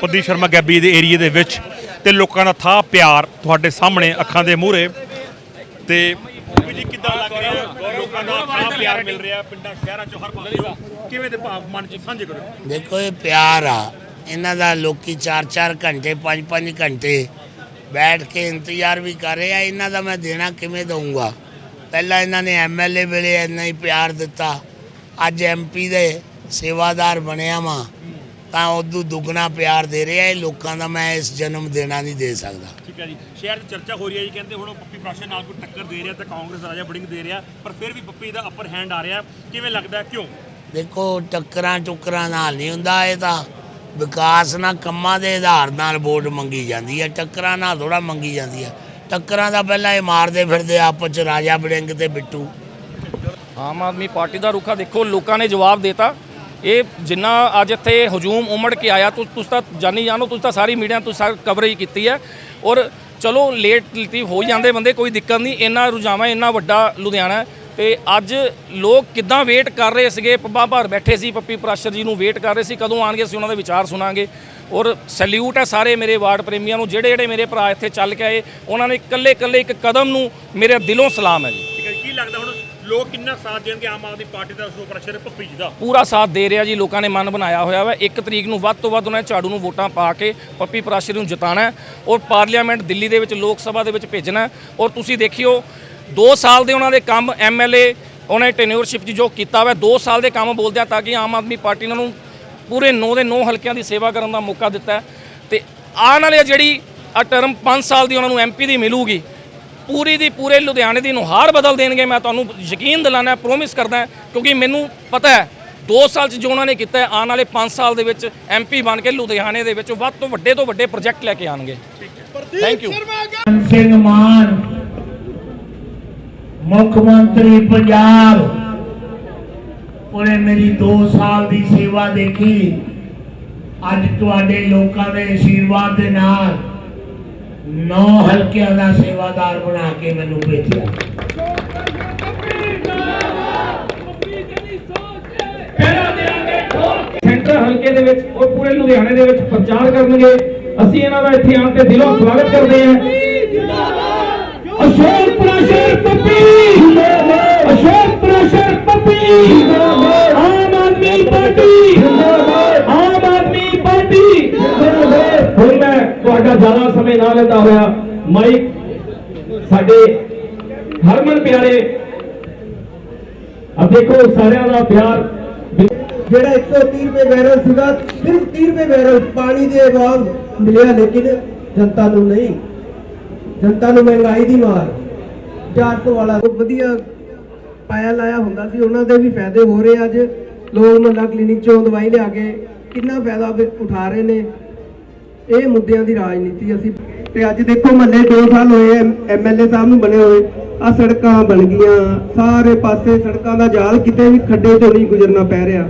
ਪ੍ਰਦੀਪ ਸ਼ਰਮਾ ਗੈਬੀ ਦੇ ਏਰੀਏ ਦੇ ਵਿੱਚ ਤੇ ਲੋਕਾਂ ਦਾ ਥਾਂ ਪਿਆਰ ਤੁਹਾਡੇ ਸਾਹਮਣੇ ਅੱਖਾਂ ਦੇ ਮੂਹਰੇ। ਤੇ ਵੀ ਜੀ ਕਿੱਦਾਂ ਲੱਗ ਰਿਹਾ? ਲੋਕਾਂ ਦਾ ਥਾਂ ਪਿਆਰ ਮਿਲ ਰਿਹਾ ਪਿੰਡਾਂ, ਸ਼ਹਿਰਾਂ ਚੋਂ ਹਰ ਪਾਸੇ। ਕਿਵੇਂ ਦੇ ਭਾਵ ਮਨ ਚ ਸਾਂਝੇ ਕਰੋ? ਦੇਖੋ, ਇਹ ਪਿਆਰ ਆ। ਇਹਨਾਂ ਦਾ ਲੋਕੀ 4-4 ਘੰਟੇ 5-5 ਘੰਟੇ ਬੈਠ ਕੇ ਇੰਤਜ਼ਾਰ ਵੀ ਕਰ ਰਹੇ ਆ। ਇਹਨਾਂ ਦਾ ਮੈਂ ਦੇਣਾ ਕਿਵੇਂ ਦਊਂਗਾ? ਪਹਿਲਾਂ ਇਹਨਾਂ ਨੇ ਐਮਐਲਏ ਵੇਲੇ ਇੰਨਾ ਹੀ ਪਿਆਰ ਦਿੱਤਾ। ਅੱਜ ਐਮਪੀ ਦੇ ਸੇਵਾਦਾਰ ਬਣਿਆ ਵਾਂ। ਤਾਂ ਉਦੋਂ ਦੁੱਗਣਾ ਪਿਆਰ ਦੇ ਰਿਹਾ ਇਹ ਲੋਕਾਂ ਦਾ ਮੈਂ ਇਸ ਜਨਮ ਦੇਣਾ ਨਹੀਂ ਦੇ ਸਕਦਾ। ਠੀਕ ਹੈ ਜੀ। ਸ਼ਹਿਰ 'ਚ ਚਰਚਾ ਹੋ ਰਹੀ ਹੈ ਜੀ ਕਹਿੰਦੇ ਹੁਣ ਉਹ ਪੱਪੀ ਪ੍ਰਾਸ਼ਰ ਨਾਲ ਕੋਈ ਟੱਕਰ ਦੇ ਰਿਹਾ ਤੇ ਕਾਂਗਰਸ ਰਾਜਾ ਬੜਿੰਗ ਦੇ ਰਿਹਾ ਪਰ ਫਿਰ ਵੀ ਪੱਪੀ ਦਾ ਅਪਰ ਹੈਂਡ ਆ ਰਿਹਾ। ਕਿਵੇਂ ਲੱਗਦਾ ਕਿਉਂ? ਦੇਖੋ ਟੱਕਰਾਂ ਟੁੱਕਰਾਂ ਨਾਲ ਨਹੀਂ ਹੁੰਦਾ ਇਹ ਤਾਂ ਵਿਕਾਸ ਨਾਲ ਕੰਮਾਂ ਦੇ ਆਧਾਰ ਨਾਲ ਵੋਟ ਮੰਗੀ ਜਾਂਦੀ ਹੈ ਟੱਕਰਾਂ ਨਾਲ ਥੋੜਾ ਮੰਗੀ ਜਾਂਦੀ ਹੈ। ਟੱਕਰਾਂ ਦਾ ਪਹਿਲਾਂ ਇਹ ਮਾਰਦੇ ਫਿਰਦੇ ਆਪਸ ਚ ਰਾਜਾ ਬੜਿੰਗ ਤੇ ਬਿੱਟੂ। ਆਮ ਆਦਮੀ ਪਾਰਟੀ ਦਾ ਰੁਖਾ ਦੇਖੋ ਲੋਕਾਂ ਨੇ ਜਵਾਬ ਦਿੱਤਾ। ਇਹ ਜਿੰਨਾ ਅੱਜ ਇੱਥੇ ਹਜੂਮ ਉਮੜ ਕੇ ਆਇਆ ਤੁਸੀਂ ਤਾਂ ਜਾਨੀ ਜਾਣੋ, ਤੁਸੀਂ ਤਾਂ ਸਾਰੀ ਮੀਡੀਆ ਤੁਸੀਂ ਸਾਰੀ ਕਵਰੇਜ ਕੀਤੀ ਹੈ। ਔਰ ਚਲੋ ਲੇਟ ਲਤੀਫ ਹੋ ਜਾਂਦੇ ਬੰਦੇ, ਕੋਈ ਦਿੱਕਤ ਨਹੀਂ, ਇੰਨਾ ਰੁਝਾਵਾਂ, ਇੰਨਾ ਵੱਡਾ ਲੁਧਿਆਣਾ ਹੈ। ਤੇ ਅੱਜ ਲੋਕ ਕਿੱਦਾਂ ਵੇਟ ਕਰ ਰਹੇ ਸੀਗੇ? ਪੱਬਾ ਭਰ ਬੈਠੇ ਸੀ, ਪੱਪੀ ਪ੍ਰਾਸ਼ਰ ਜੀ ਨੂੰ ਵੇਟ ਕਰ ਰਹੇ ਸੀ, ਕਦੋਂ ਆਣਗੇ, ਅਸੀਂ ਉਹਨਾਂ ਦੇ ਵਿਚਾਰ ਸੁਣਾਂਗੇ। ਔਰ ਸੈਲੂਟ ਹੈ ਸਾਰੇ ਮੇਰੇ ਵਾਰਡ ਪ੍ਰੇਮੀਆਂ ਨੂੰ ਜਿਹੜੇ ਜਿਹੜੇ ਮੇਰੇ ਭਰਾ ਇੱਥੇ ਚੱਲ ਕੇ ਆਏ, ਉਹਨਾਂ ਨੇ ਇਕੱਲੇ ਇਕੱਲੇ ਇੱਕ ਕਦਮ ਨੂੰ ਮੇਰੇ ਦਿਲੋਂ ਸਲਾਮ ਹੈ ਜੀ ਠੀਕ ਹੈ ਜੀ, ਕੀ ਲੱਗਦਾ ਹੁਣ ਲੋਕ ਕਿੰਨਾ ਸਾਥ ਦੇਣਗੇ ਆਮ ਆਦਮੀ ਪਾਰਟੀ ਦਾ, ਸੋ ਪ੍ਰੈਸ਼ਰ ਪੱਪੀ ਜੀ ਦਾ। ਪੂਰਾ ਸਾਥ ਦੇ ਰਿਹਾ ਜੀ, ਲੋਕਾਂ ਨੇ ਮਨ ਬਣਾਇਆ ਹੋਇਆ ਵਾ। ਇੱਕ ਤਰੀਕ ਨੂੰ ਵੱਧ ਤੋਂ ਵੱਧ ਉਹਨਾਂ ਨੇ ਝਾੜੂ ਨੂੰ ਵੋਟਾਂ ਪਾ ਕੇ ਪੱਪੀ ਪ੍ਰਾਸ਼ਰ ਨੂੰ ਜਿਤਾਣਾ ਔਰ ਪਾਰਲੀਮੈਂਟ ਦਿੱਲੀ ਦੇ ਵਿੱਚ, ਲੋਕ ਸਭਾ ਦੇ ਵਿੱਚ ਭੇਜਣਾ ਔਰ ਤੁਸੀਂ ਦੇਖਿਓ 2 ਸਾਲ ਦੇ ਉਹਨਾਂ ਦੇ ਕੰਮ ਐਮਐਲਏ ਉਹਨਾਂ ਨੇ ਟੈਨਿਓਰਸ਼ਿਪ 'ਚ ਜੋ ਕੀਤਾ ਵਾ 2 ਸਾਲ ਦੇ ਕੰਮ ਬੋਲਦੇ ਆ ਤਾਂ ਕਿ ਆਮ ਆਦਮੀ ਪਾਰਟੀ ਉਹਨਾਂ ਨੂੰ ਪੂਰੇ 9 ਦੇ 9 ਹਲਕਿਆਂ ਦੀ ਸੇਵਾ ਕਰਨ ਦਾ ਮੌਕਾ ਦਿੱਤਾ ਹੈ। ਤੇ ਆਉਣ ਵਾਲੀ ਜਿਹੜੀ ਆ ਟਰਮ 5 ਸਾਲ ਦੀ ਉਹਨਾਂ ਨੂੰ ਐਮਪੀ ਦੀ ਮਿਲੂਗੀ ਪੂਰੀ ਦੀ ਪੂਰੇ ਲੁਧਿਆਣੇ ਦੀ ਨੁਹਾਰ ਬਦਲ ਦੇਣਗੇ, ਮੈਂ ਤੁਹਾਨੂੰ ਯਕੀਨ ਦਿਲਾਣਾ ਪ੍ਰੋਮਿਸ ਕਰਦਾ, ਕਿਉਂਕਿ ਮੈਨੂੰ ਪਤਾ ਹੈ 2 ਸਾਲ ਚ ਜੋ ਉਹਨਾਂ ਨੇ ਕੀਤਾ ਆਉਣ ਵਾਲੇ 5 ਸਾਲ ਦੇ ਵਿੱਚ ਐਮਪੀ ਬਣ ਕੇ ਲੁਧਿਆਣੇ ਦੇ ਵਿੱਚ ਵੱਧ ਤੋਂ ਵੱਡੇ ਤੋਂ ਵੱਡੇ ਪ੍ਰੋਜੈਕਟ ਲੈ ਕੇ ਆਣਗੇ ਥੈਂਕ ਯੂ ਸਿੰਘ ਮਾਨ, ਮੁੱਖ ਮੰਤਰੀ ਪੰਜਾਬ, ਉਹਨੇ ਮੇਰੀ 2 ਸਾਲ ਦੀ ਸੇਵਾ ਦੇਖੀ। ਅੱਜ ਤੁਹਾਡੇ ਲੋਕਾਂ ਦੇ ਆਸ਼ੀਰਵਾਦ ਦੇ ਨਾਲ ਨੌ ਹਲਕਿਆਂ ਦਾ ਸੇਵਾਦਾਰ ਬਣਾ ਕੇ ਮੈਨੂੰ ਭੇਜਿਆ। ਸੈਂਟਰ ਹਲਕੇ ਦੇ ਵਿੱਚ ਉਹ ਪੂਰੇ ਲੁਧਿਆਣੇ ਦੇ ਵਿੱਚ ਪ੍ਰਚਾਰ ਕਰਨਗੇ। ਅਸੀਂ ਇਹਨਾਂ ਦਾ ਇੱਥੇ ਆਉਣ ਤੇ ਦਿਲੋਂ ਸਵਾਗਤ ਕਰਦੇ ਹਾਂ। ਅਸ਼ੋਕ ਪ੍ਰਸ਼ਰ ਪੱਪੀ! ਅਸ਼ੋਕ ਪ੍ਰਸ਼ਰ ਪੱਪੀ! ਆਮ ਆਦਮੀ ਪਾਰਟੀ ਆਮ ਆਦਮੀ ਪਾਰਟੀ ਹੁਣ ਮੈਂ ਤੁਹਾਡਾ ਜ਼ਿਆਦਾ ਸਮੇਂ ਨਾ ਲੈਂਦਾ ਹੋਇਆ ਮਾਈਕ ਸਾਡੇ ਹਰਮਨ ਪਿਆਰੇ। ਆ ਦੇਖੋ ਸਾਰਿਆਂ ਦਾ ਪਿਆਰ। ਜਿਹੜਾ 130 ਰੁਪਏ ਬੈਰਲ ਸੀਗਾ, ਸਿਰਫ 30 ਰੁਪਏ ਬੈਰਲ ਪਾਣੀ ਦੇ ਵਾਂਗ ਮਿਲਿਆ, ਲੇਕਿਨ ਜਨਤਾ ਨੂੰ ਨਹੀਂ। ਜਨਤਾ ਨੂੰ ਮਹਿੰਗਾਈ ਦੀ ਮਾਰ। 400 ਵਾਲਾ ਵਧੀਆ ਪਾਇਆ ਲਾਇਆ ਹੁੰਦਾ ਸੀ, ਉਹਨਾਂ ਦੇ ਵੀ ਫਾਇਦੇ ਹੋ ਰਹੇ ਅੱਜ। ਲੋਕ ਮਹੱਲਾ ਕਲੀਨਿਕ ਚੋਂ ਦਵਾਈ ਲਿਆ ਕੇ ਕਿੰਨਾ ਫਾਇਦਾ ਉਠਾ ਰਹੇ ਨੇ। ਇਹ ਮੁੱਦਿਆਂ ਦੀ ਰਾਜਨੀਤੀ ਅਸੀਂ ਤੇ ਅੱਜ ਦੇਖੋ ਮਹੱਲੇ 2 ਸਾਲ ਹੋਏ ਐਮਐਲਏ ਸਾਹਿਬ ਨੂੰ ਬਣੇ ਹੋਏ। ਆ ਸੜਕਾਂ ਬਣ ਗਈਆਂ, ਸਾਰੇ ਪਾਸੇ ਸੜਕਾਂ ਦਾ ਜਾਲ ਕਿਤੇ ਵੀ ਖੱਡੇ ਤੋਂ ਨਹੀਂ ਗੁਜ਼ਰਨਾ ਪੈ ਰਿਹਾ।